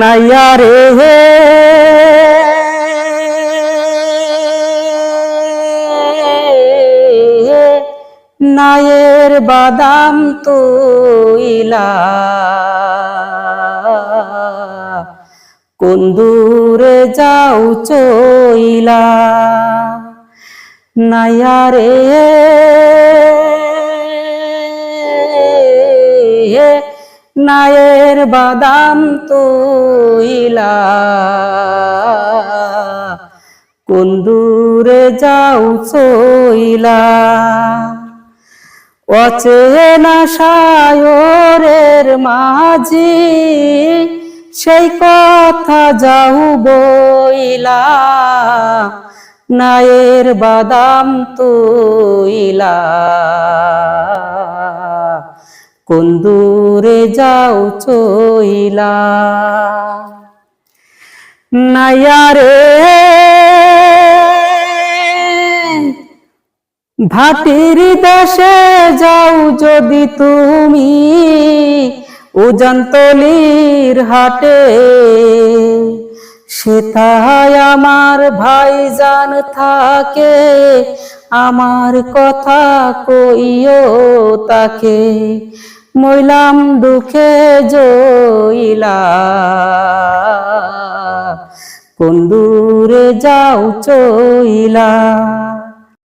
নাইয়া হে। নায়ের বাদাম তুইলা কোন দূরে যাও চইলা। নাইয়া রে নায়ের বাদাম তুইলা। কোন দূরে যাও চইলা। অচেনা সায়রের মাঝি, সেই কথা যাও বইলা। নায়ের বাদাম তুইলা। কোন দূরে যাও চইলা? নায়ারে ভাটির দেশে যাও যদি তুমি উজানতলির হাটে। সেথায় আমার ভাইজান থাকে, আমার কথা কইও তাকে। মইলাম দুঃখে জইলা কোন দূরে যাও চইলা।